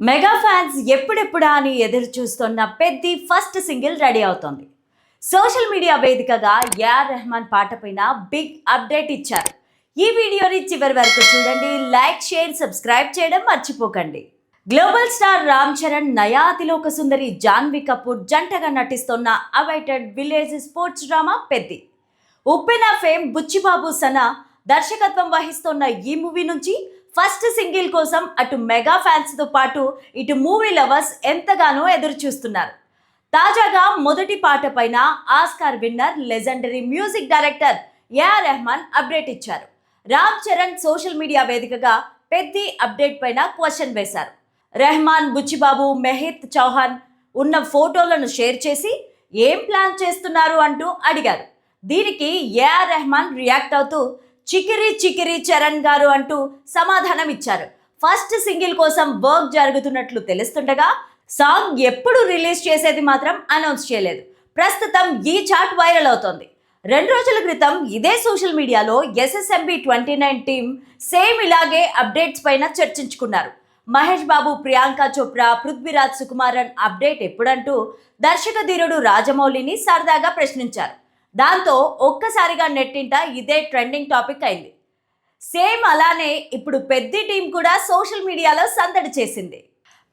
Mega fans ఎప్పుడెప్పుడా అని ఎదురు చూస్తున్న పెద్ది ఫస్ట్ సింగిల్ రెడీ అవుతోంది. సోషల్ మీడియా వేదికగా యార్ రెహమాన్ పాట పైన బిగ్ అప్డేట్ ఇచ్చారు. ఈ వీడియోని చివరి వరకు చూడండి లైక్ షేర్ సబ్స్క్రైబ్ చేయడం మర్చిపోకండి. గ్లోబల్ స్టార్ రామ్ చరణ్ నయాతిలోక సుందరి జాన్వి కపూర్ జంటగా నటిస్తున్న awaited village sports drama Peddi. Uppena fame Buchibabu Sana దర్శకత్వం వహిస్తున్న ఈ మూవీ నుంచి ఫస్ట్ సింగిల్ కోసం అటు మెగా ఫ్యాన్స్తో పాటు ఇటు మూవీ లవర్స్ ఎంతగానో ఎదురు చూస్తున్నారు తాజాగా మొదటి పాట పైన Oscar winner legendary music director A R Rahman update ఇచ్చారు. రామ్ చరణ్ సోషల్ మీడియా వేదికగా పెద్ద అప్డేట్ పైన క్వశ్చన్ వేశారు. రెహమాన్ బుచ్చిబాబు మెహిత్ చౌహాన్ ఉన్న ఫోటోలను షేర్ చేసి ఏం ప్లాన్ చేస్తున్నారు అంటూ అడిగారు. దీనికి ఏఆర్ రెహమాన్ రియాక్ట్ అవుతూ చికిరి చికిరి చరణ్ గారు అంటూ సమాధానం ఇచ్చారు ఫస్ట్ సింగిల్ కోసం వర్క్ జరుగుతున్నట్లు తెలుస్తుండగా సాంగ్ ఎప్పుడు రిలీజ్ చేసేది మాత్రం అనౌన్స్ చేయలేదు. ప్రస్తుతం ఈ చాట్ వైరల్ అవుతోంది. రెండు రోజుల క్రితం ఇదే సోషల్ మీడియాలో SSMB twenty nine team same ఇలాగే అప్డేట్స్ పైన చర్చించుకున్నారు. మహేష్ బాబు ప్రియాంక చోప్రా పృథ్వీరాజ్ సుకుమారన్ అప్డేట్ ఎప్పుడంటూ దర్శక ధీరుడు రాజమౌళిని సరదాగా ప్రశ్నించారు. దాంతో ఒక్కసారిగా నెట్టింట ఇదే ట్రెండింగ్ టాపిక్ అయింది. సేమ్ అలానే ఇప్పుడు పెద్ది టీం కూడా సోషల్ మీడియాలో సందడి చేసింది.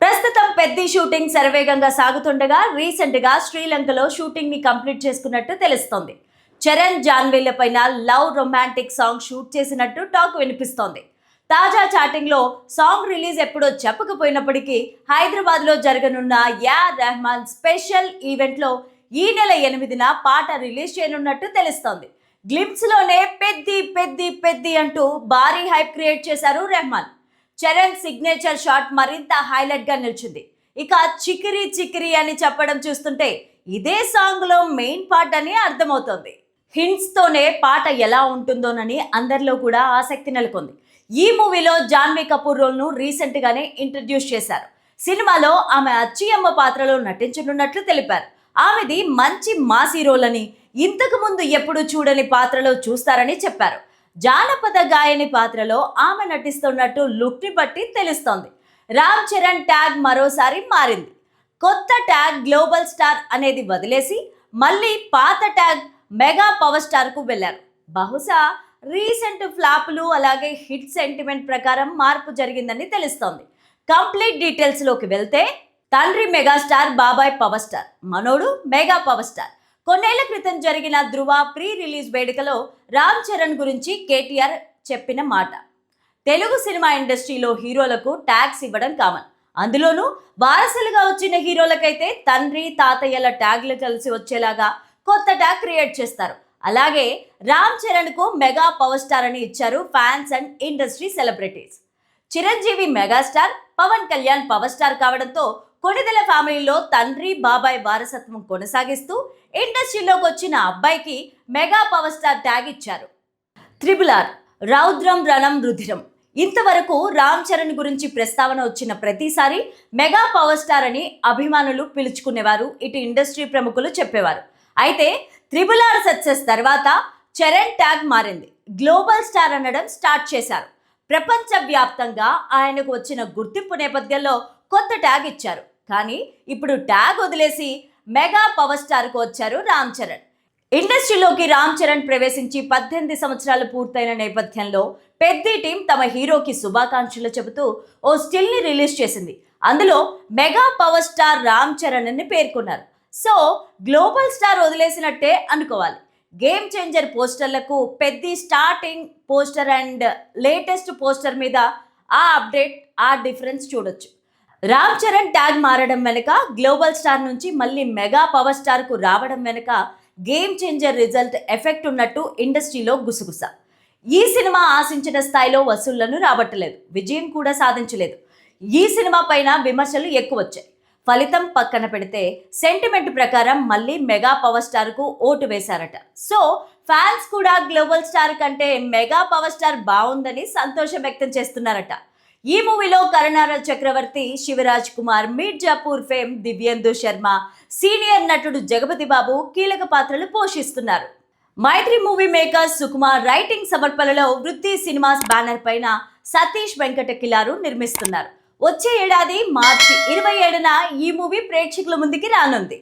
ప్రస్తుతం పెద్ది షూటింగ్ శరవేగంగా సాగుతుండగా రీసెంట్గా శ్రీలంకలో షూటింగ్ని కంప్లీట్ చేసుకున్నట్టు తెలుస్తోంది. చరణ్ జాన్వీల పైన లవ్ రొమాంటిక్ సాంగ్ షూట్ చేసినట్టు టాక్ వినిపిస్తోంది. తాజా చాటింగ్లో సాంగ్ రిలీజ్ ఎప్పుడో చెప్పకపోయినప్పటికీ హైదరాబాద్లో జరగనున్న యా రెహమాన్ స్పెషల్ ఈవెంట్లో ఈ నెల ఎనిమిదిన పాట రిలీజ్ చేయనున్నట్టు తెలుస్తోంది. గ్లిమ్స్లోనే పెద్ది పెద్ది పెద్ది అంటూ భారీ హైప్ క్రియేట్ చేశారు రెహమాన్. చరణ్ సిగ్నేచర్ షాట్ మరింత హైలైట్గా నిలిచింది. ఇక చికిరి చికిరి అని చెప్పడం చూస్తుంటే ఇదే సాంగ్లో మెయిన్ పార్ట్ అని అర్థమవుతోంది. హింట్స్తోనే పాట ఎలా ఉంటుందోనని అందరిలో కూడా ఆసక్తి నెలకొంది. ఈ మూవీలో జాన్వీ కపూర్ రోల్ను రీసెంట్గానే ఇంట్రడ్యూస్ చేశారు. సినిమాలో ఆమె అచ్చియమ్మ పాత్రలో నటించనున్నట్లు తెలిపారు. ఆమెది మంచి మాసీ రోల్ అని ఇంతకు ముందు ఎప్పుడు చూడని పాత్రలో చూస్తారని చెప్పారు. జానపద గాయని పాత్రలో ఆమె నటిస్తున్నట్టు లుక్ని బట్టి తెలుస్తోంది. రామ్ చరణ్ ట్యాగ్ మరోసారి మారింది. కొత్త ట్యాగ్ గ్లోబల్ స్టార్ అనేది వదిలేసి మళ్ళీ పాత ట్యాగ్ మెగా పవర్ స్టార్కు వెళ్ళారు. బహుశా రీసెంట్ ఫ్లాపులు అలాగే హిట్ సెంటిమెంట్ ప్రకారం మార్పు జరిగిందని తెలుస్తోంది. కంప్లీట్ డీటెయిల్స్లోకి వెళ్తే తండ్రి మెగాస్టార్ బాబాయ్ పవర్ స్టార్ మనోడు మెగా పవర్ స్టార్. కొన్నేళ్ళ క్రితం జరిగిన ధృవ ప్రీ రిలీజ్ వేడుకలో రామ్ చరణ్ గురించి కేటీఆర్ చెప్పిన మాట. తెలుగు సినిమా ఇండస్ట్రీలో హీరోలకు ట్యాగ్స్ ఇవ్వడం కామన్. అందులోనూ వారసులుగా వచ్చిన హీరోలకైతే తండ్రి తాతయ్యల ట్యాగ్లు కలిసి వచ్చేలాగా కొత్త ట్యాగ్ క్రియేట్ చేస్తారు. అలాగే రామ్ చరణ్కు మెగా పవర్ స్టార్ అని ఇచ్చారు fans and industry celebrities. Chiranjeevi megastar Pawan Kalyan power star కావడంతో కొణిదెల ఫ్యామిలీలో తండ్రి బాబాయ్ వారసత్వం కొనసాగిస్తూ ఇండస్ట్రీలోకి వచ్చిన అబ్బాయికి మెగా పవర్ స్టార్ ట్యాగ్ ఇచ్చారు. Triple R Raudram Ranam Rudhiram. ఇంతవరకు రామ్ చరణ్ గురించి ప్రస్తావన వచ్చిన ప్రతిసారి మెగా పవర్ స్టార్ అని అభిమానులు పిలుచుకునేవారు ఇటు ఇండస్ట్రీ ప్రముఖులు చెప్పేవారు. అయితే త్రిబుల్ ఆర్ సక్సెస్ తర్వాత చరణ్ ట్యాగ్ మారింది. గ్లోబల్ స్టార్ అనడం స్టార్ట్ చేశారు. ప్రపంచవ్యాప్తంగా ఆయనకు వచ్చిన గుర్తింపు నేపథ్యంలో కొత్త ట్యాగ్ ఇచ్చారు. కానీ ఇప్పుడు ట్యాగ్ వదిలేసి మెగా పవర్ స్టార్కు వచ్చారు రామ్ చరణ్. ఇండస్ట్రీలోకి రామ్ చరణ్ ప్రవేశించి పద్దెనిమిది సంవత్సరాలు పూర్తయిన నేపథ్యంలో పెద్ద టీం తమ హీరోకి శుభాకాంక్షలు చెబుతూ ఓ స్టిల్ని రిలీజ్ చేసింది. అందులో mega power star Ram Charan అని పేర్కొన్నారు. సో గ్లోబల్ స్టార్ వదిలేసినట్టే అనుకోవాలి. గేమ్ చేంజర్ పోస్టర్లకు పెద్ద starting poster and latest poster మీద ఆ అప్డేట్ ఆ డిఫరెన్స్ చూడొచ్చు. రామ్ చరణ్ ట్యాగ్ మారడం వెనుక గ్లోబల్ స్టార్ నుంచి మళ్ళీ మెగా పవర్ స్టార్కు రావడం వెనుక గేమ్ చేంజర్ రిజల్ట్ ఎఫెక్ట్ ఉన్నట్టు ఇండస్ట్రీలో గుసగుస. ఈ సినిమా ఆశించిన స్థాయిలో వసూళ్ళను రాబట్టలేదు విజయం కూడా సాధించలేదు. ఈ సినిమా పైన విమర్శలు ఎక్కువ వచ్చాయి. ఫలితం పక్కన పెడితే సెంటిమెంట్ ప్రకారం మళ్ళీ మెగా పవర్ స్టార్కు ఓటు వేశారట. సో ఫ్యాన్స్ కూడా గ్లోబల్ స్టార్ కంటే మెగా పవర్ స్టార్ బాగుందని సంతోషం వ్యక్తం చేస్తున్నారట. ఈ మూవీలో కరుణార చక్రవర్తి శివరాజ్ కుమార్ మీర్జాపూర్ ఫేమ్ దివ్యేందు శర్మ సీనియర్ నటుడు జగపతి బాబు కీలక పాత్రలు పోషిస్తున్నారు. Mythri movie maker Sukumar writing సమర్పణలో వృత్తి సినిమాస్ బ్యానర్ పైన సతీష్ వెంకట కిలారు నిర్మిస్తున్నారు. వచ్చే ఏడాది మార్చి ఇరవై ఏడున ఈ మూవీ ప్రేక్షకుల ముందుకి రానుంది.